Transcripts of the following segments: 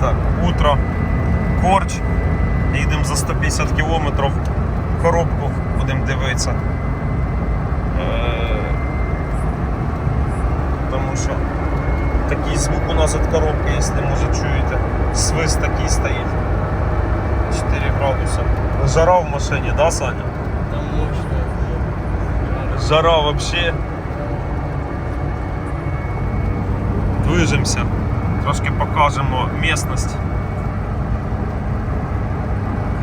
Так, утро, корч. Їдемо за 150 кілометрів. Коробку будемо дивитися. Е, Тому що такий звук у нас від коробки, якщо може чуєте. Свист такий стоїть. 4 градуса. Жара в машині, да, Саня? Там мощно. Жара вообще. Движемося. Трошки покажемо.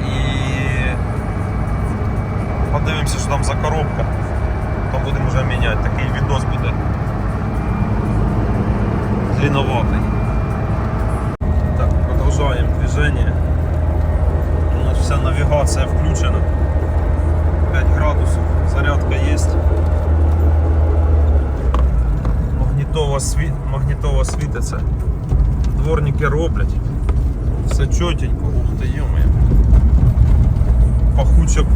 І подивимося, що там за коробка. Там будемо вже міняти. Такий відос буде. Длинноватий. Так, продовжуємо движение. У нас вся навігація включена. 5 градусів, зарядка є. Магнітово, світ, світиться. Дворники роблять. Все чотенько, ух ти йомає. Пахучок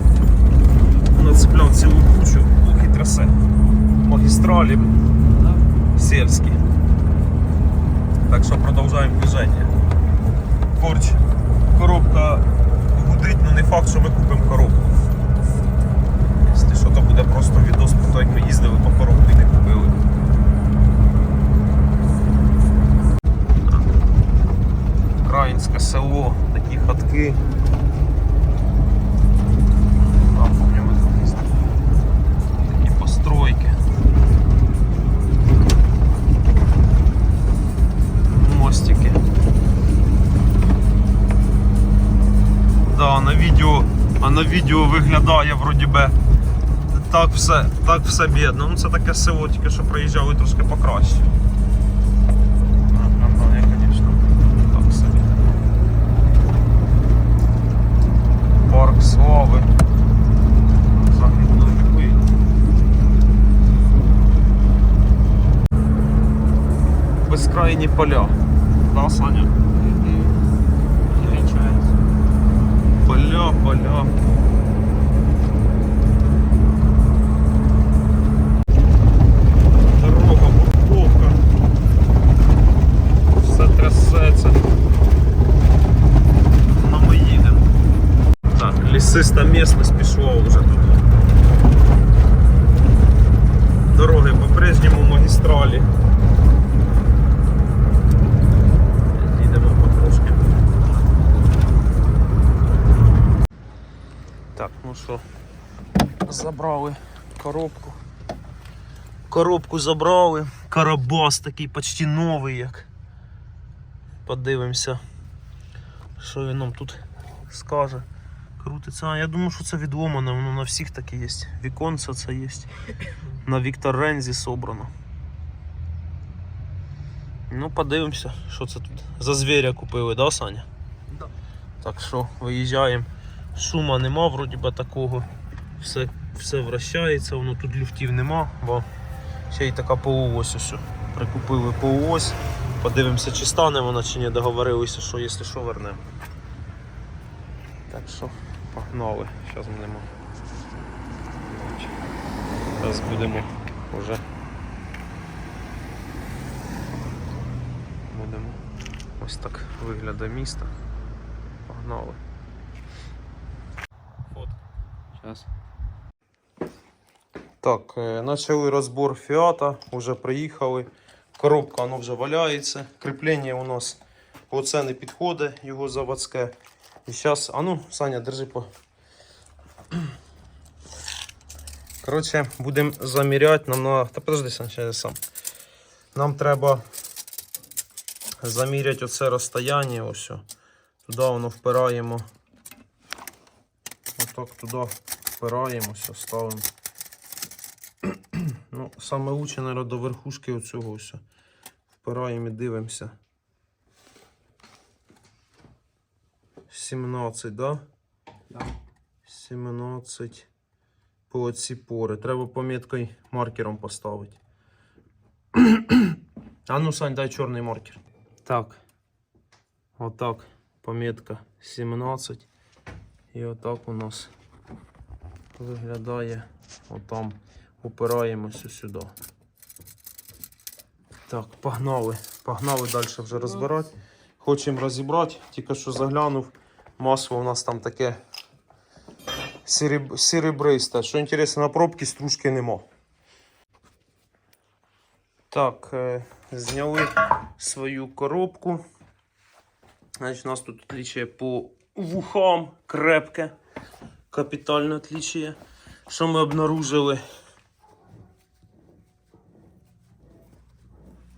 нацепляв цілу кучу, ух і трясе. Магістралі сельські. Так що продовжуємо движення. Корч, коробка гудить, але не факт, що ми купимо коробку. Якщо що, то буде просто відос про те, як ми їздили по коробку і не купили. Українське село, такі хатки. Тут їздили. Такі постройки. Мостики. Да, на відео, а на відео виглядає вроді би так все, так все бідно. Ну це таке село, тільки що проїжджали трошки покраще. Ага, я, звісно, так собі. Західної. Безкрайні поля. Да, Саня? Поля, поля. Дорога, парковка. Все трясеться. Ну ми їдемо. Так, лісиста місцевість пішла вже тут. Дороги по-прежньому магістралі. Їдемо потрошки. Так, ну що, забрали коробку. Коробку забрали. Карабас такий почти новий як. Подивимося, що він нам тут скаже. Крутиться. А, я думаю, що це відломане, воно на всіх таке є. Віконце це є. На Віктор Рензі собрано. Ну, подивимося, що це тут за звіря купили, да, Саня? Да. Так що виїжджаємо. Шума нема, вроді би такого. Все, все вращається, воно тут люфтів нема, бо ще й така полуось ось. Прикупили полуось. Подивимося, чи стане вона, чи ні, договорилися, що якщо що вернемо. Так що, погнали, зараз будемо. Зараз будемо вже. Будемо. Ось так виглядає місто. Погнали. Так, е, почали розбор фіата, вже приїхали. Коробка воно вже валяється. Кріплення у нас оце не підходить, його заводське. І зараз, а ну, Саня, держи по. Коротше, будемо заміряти нам на. Та подожди, Саня, я сам. Нам треба заміряти оце розстояння. Ось. Туди воно впираємо. Отак туди впираємо, все, ставимо. Ну, саме лучше, наверное, до верхушки оцього все. Впираємо і дивимося. 17, да? Да. 17 по оці пори. Треба поміткою маркером поставити. а ну, Сань, дай чорний маркер. Так. Отак. Помітка 17. І отак у нас виглядає. Отам упираємося сюди. Так, погнали. Погнали далі вже розбирати. Хочемо розібрати, тільки що заглянув. Масло у нас там таке сереб... серебристе. Що інтересно, на пробці стружки нема. Так, е, зняли свою коробку. Значить, у нас тут отличие по вухам крепке. Капітальне отличие. Що ми обнаружили?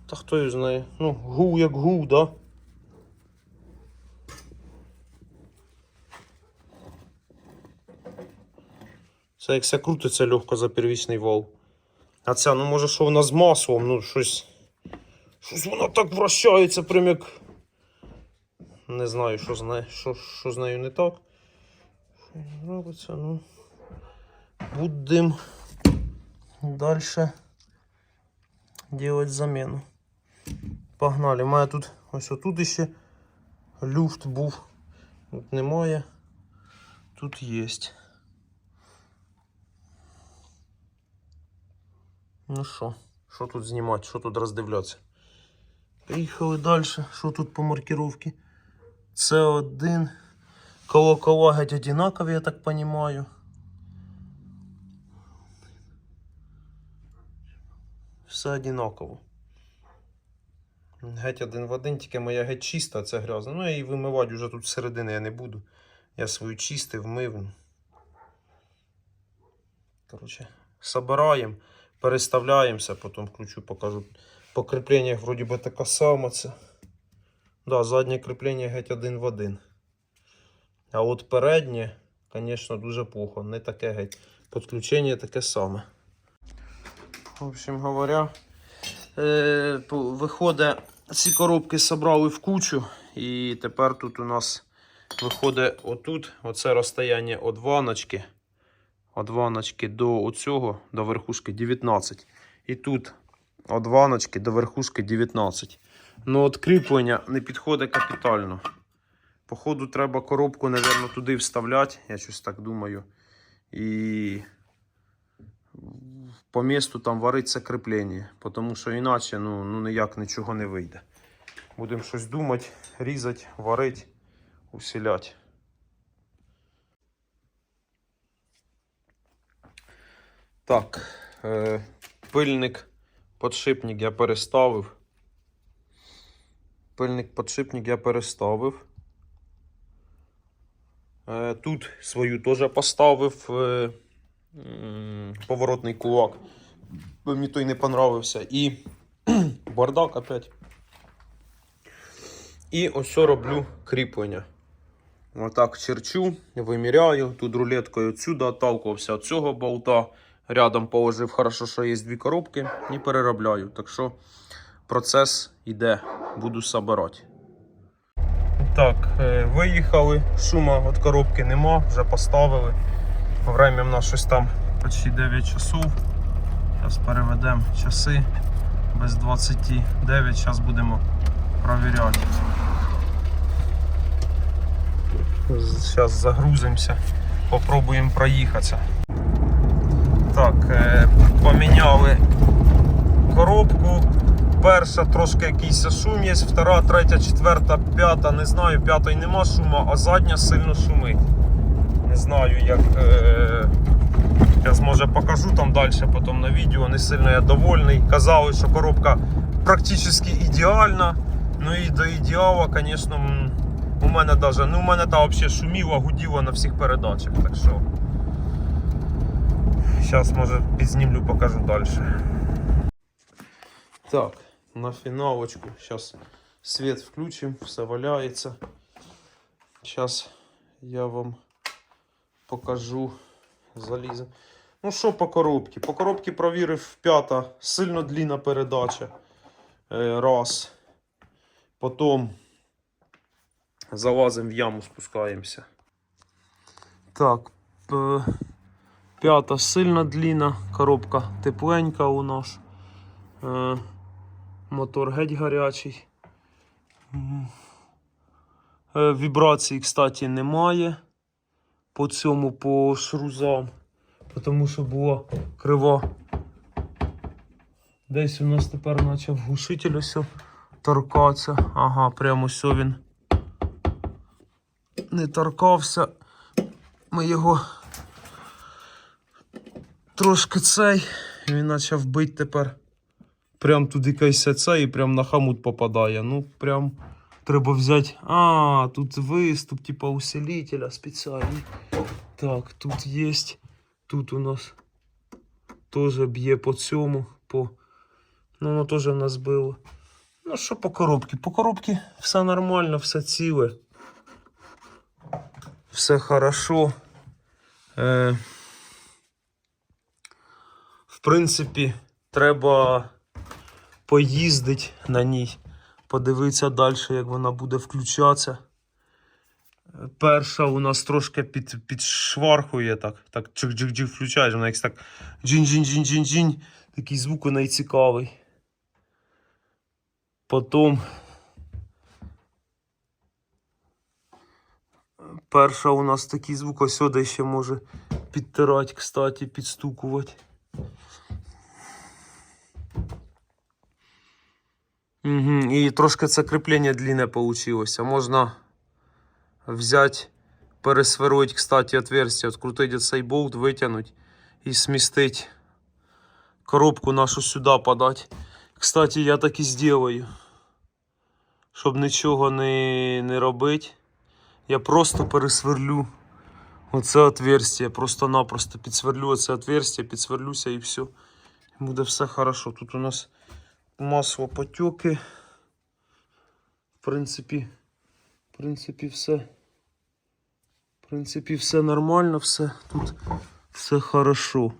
Та хто його знає? Ну, гул як гул, да? Це як все крутиться легко за первічний вал. А ця, ну може, що вона з маслом, ну щось. Щось вона так вращається, прям як. Не знаю, що з нею, що, що з нею не так. Що їй робиться, ну. Будемо далі делать замену. Погнали. У мене тут ось отут ще люфт був. Тут немає. Тут є. Ну що, що тут знімати, що тут роздивлятися? Поїхали далі. Що тут по маркировці? Це один. Колокола геть одинакові, я так понимаю. Все одинаково. Геть один в один, тільки моя геть чиста, це грязна. Ну, я її вимивати вже тут всередини я не буду. Я свою чистив, мив. Коротше, собираємо, переставляємося, потім включу, покажу. По кріпленнях вроді би така сама. Да, заднє кріплення геть один в один. А от переднє, звісно, дуже плохо. Не таке геть. Підключення таке саме. В общем говоря, е, виходить, ці коробки зібрали в кучу. І тепер тут у нас виходить отут, оце розстояння від ваночки. Від ваночки до оцього, до верхушки 19. І тут від ваночки до верхушки 19. Ну, от кріплення не підходить капітально. Походу, треба коробку, напевно, туди вставляти, я щось так думаю. І по місту там вариться кріплення, тому що іначе ну, ну ніяк нічого не вийде. Будемо щось думати, різати, варити, усіляти. Так, е, пильник, подшипник я переставив. Пильник подшипник я переставив. Е, Тут свою теж поставив е, поворотний кулак. Мені той не понравився. І бардак опять. І ось роблю кріплення. Отак черчу, виміряю. Тут рулеткою отсюди отталкувався від цього болта. Рядом положив, хорошо, що є дві коробки і переробляю. Так що процес йде, буду собирати. Так, е, виїхали, шума від коробки нема, вже поставили. Время в нас щось там почти 9 часов. Зараз переведемо часи без 29. Зараз будемо провіряти. Зараз загрузимося, попробуємо проїхатися. Так, е, поміняли коробку. Перша трошки якийсь шум є, втора, третя, четверта, п'ята, не знаю, п'ятої нема шуму, а задня сильно шумить. Не знаю, як. Е... Я може покажу там далі потім на відео. Не сильно я довольний. Казали, що коробка практично ідеальна. Ну і до ідеала, звісно, у мене даже, ну у мене там взагалі шуміло, гуділо на всіх передачах. Так що. Зараз може підзнімлю, покажу далі. Так, на фіналочку. Зараз світ включимо, все валяється. Зараз я вам покажу залізо. Ну що по коробці? По коробці провірив п'ята, сильно длінна передача. Е, Раз. Потім залазимо в яму, спускаємося. Так, п'ята сильно длінна, коробка тепленька у нас. Е, Мотор геть гарячий. Е, Вібрацій, кстати, немає по цьому по шрузам, тому що була крива. Десь у нас тепер почав глушитель ось торкатися. Ага, прямо все він не торкався. Ми його трошки цей. і Він почав бити тепер. Прям туди кайся це і прям на хамут попадає. Ну, прям треба взяти. А, тут виступ, типа усилителя спеціальний. Так, тут є. Тут у нас теж б'є по цьому. По... Ну, воно теж в нас було. Ну, що по коробці? По коробці все нормально, все ціле. Все хорошо. Е, принципі, треба поїздити на ній, подивитися далі, як вона буде включатися. Перша у нас трошки під, підшвархує так. Так чик-чик-чик включаєш, вона якось так джин-джин-джин-джин-джин. Такий звук у неї. Потім перша у нас такий звук, ось сюди ще може підтирати, кстати, підстукувати. Угу. І трошки це кріплення длинне получилося. Можна взяти, пересверлить, кстати, отверстие, открутити цей болт, витягнути і смістити коробку нашу сюди подати. Кстати, я так і зроблю. Щоб нічого не, не робити. Я просто пересверлю оце отверстие. Просто-напросто підсверлю оце отверстие, підсверлюся і все. Буде все хорошо. Тут у нас масло потеки. В принципі, в принципі, все. В принципі, все нормально, все. Тут все хорошо.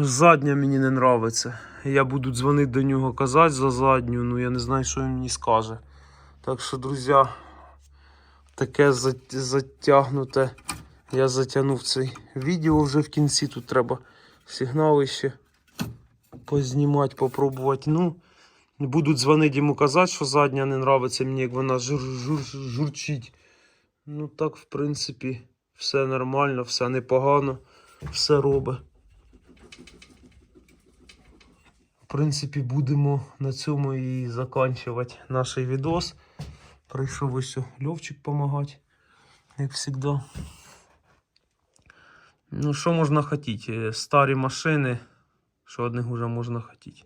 Задня мені не нравиться. Я буду дзвонити до нього казати за задню, ну я не знаю, що він мені скаже. Так що, друзі, таке затягнуте. Я затягнув цей відео вже в кінці. Тут треба сигнали ще познімати, попробувати. Ну, будуть дзвонити йому казати, що задня не нравиться мені, як вона жур, жур, журчить. Ну так, в принципі, все нормально, все непогано, все робить. В принципі, будемо на цьому і закінчувати наш відос. Прийшов ось Льовчик допомагати, як завжди. Ну, що можна хотіти? Старі машини, що одних вже можна хотіти.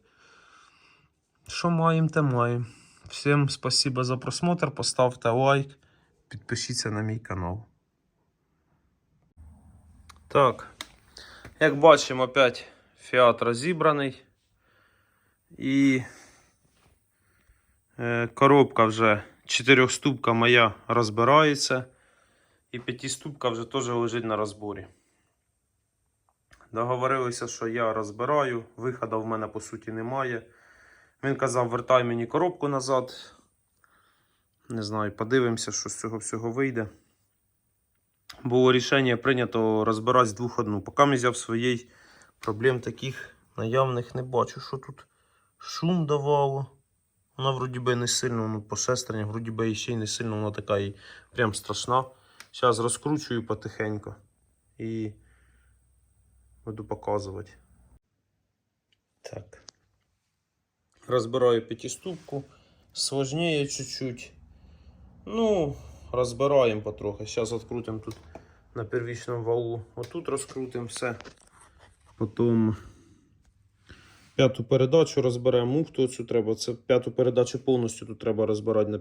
Що маємо, те маємо. Всім спасибо за просмотр. Поставте лайк, підпишіться на мій канал. Так, як бачимо, опять фіат розібраний. І е, коробка вже чотирьохступка моя розбирається. І п'ятиступка вже теж лежить на розборі. Договорилися, що я розбираю. Виходу в мене по суті немає. Він казав, вертай мені коробку назад. Не знаю, подивимося, що з цього всього вийде. Було рішення прийнято розбирати з двох одну. Поки я взяв своєї проблем таких наявних не бачу. Що тут шум давало. Вона вроді би не сильно, ну, по шестернях, вроді би ще й не сильно, вона така і прям страшна. Зараз розкручую потихеньку і буду показувати. Так. Розбираю п'ятиступку. Сложнее чуть-чуть. Ну, розбираємо потрохи. Зараз відкрутимо тут на первічному валу. Отут розкрутимо все. Потім п'яту передачу розберемо. Муфту цю треба. Це п'яту передачу повністю тут треба розбирати. на-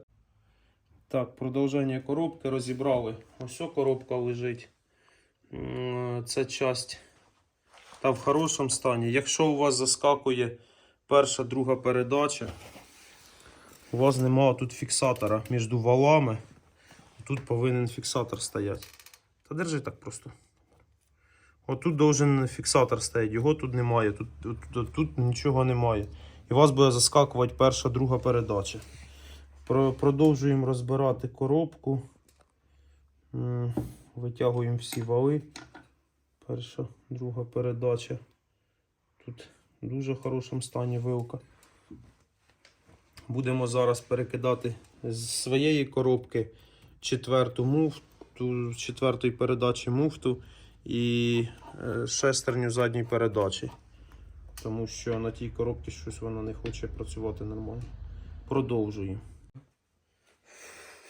Так, продовження коробки розібрали. Ось коробка лежить. Це часть та в хорошому стані. Якщо у вас заскакує перша, друга передача, у вас немає тут фіксатора між валами. Тут повинен фіксатор стояти. Та держи так просто. Отут должен фіксатор стояти, його тут немає, тут, тут, тут, нічого немає. І у вас буде заскакувати перша, друга передача. Про, продовжуємо розбирати коробку. Витягуємо всі вали. Перша, друга передача. Тут в дуже хорошому стані вилка. Будемо зараз перекидати з своєї коробки четверту муфту, четвертої передачі муфту і е, шестерню задньої передачі. тому що на тій коробці щось вона не хоче працювати нормально. Продовжую.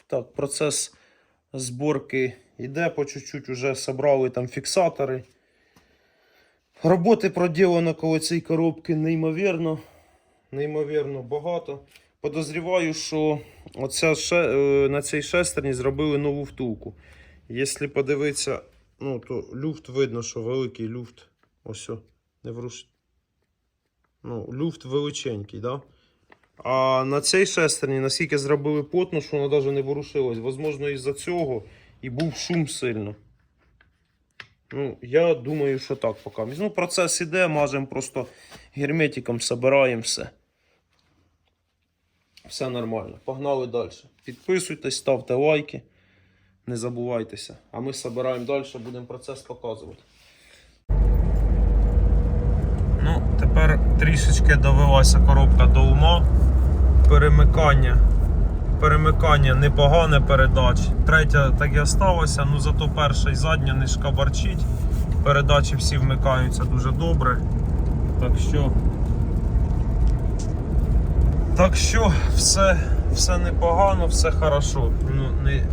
Так, процес зборки йде по чуть-чуть, вже зібрали там фіксатори. Роботи проділено коло цієї коробки неймовірно. Неймовірно багато. Подозріваю, що оця ше, е, на цій шестерні зробили нову втулку. Якщо подивитися, ну, то люфт видно, що великий люфт. Ось, не вруш. Ну, люфт величенький, да? А на цій шестерні, наскільки зробили плотно, що вона навіть не ворушилась. Возможно, із-за цього і був шум сильно. Ну, я думаю, що так поки. Ну, процес іде, мажемо просто герметиком, собираємо все. Все нормально. Погнали далі. Підписуйтесь, ставте лайки. Не забувайтеся. А ми збираємо далі, будемо процес показувати. Ну, тепер трішечки довелася коробка до ума. Перемикання. Перемикання непогане передач. Третя так і осталася, ну зато перша і задня не шкабарчить. Передачі всі вмикаються дуже добре. Так що. Так що все, все непогано, все хорошо. Ну, не,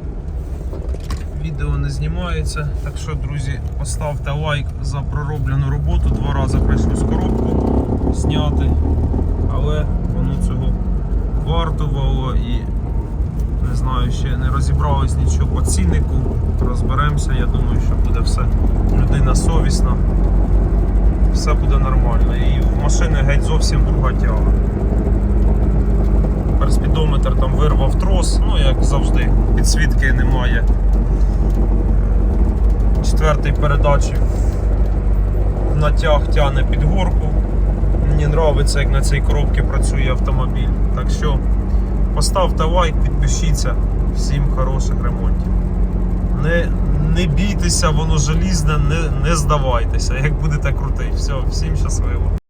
відео не знімається. Так що, друзі, поставте лайк за пророблену роботу. Два рази прийшлось коробку зняти. Але воно цього вартувало і не знаю, ще не розібрались нічого по ціннику. Розберемося, я думаю, що буде все. Людина совісна. Все буде нормально. І в машини геть зовсім друга тяга. Тепер спідометр там вирвав трос, ну як завжди, підсвітки немає. Четвертий передачі натяг тягне під горку. Мені подобається, як на цій коробці працює автомобіль. Так що поставте лайк, підпишіться. Всім хороших ремонтів. Не, не бійтеся, воно желізне, не, не здавайтеся, як будете крутий. Все, всім щасливо.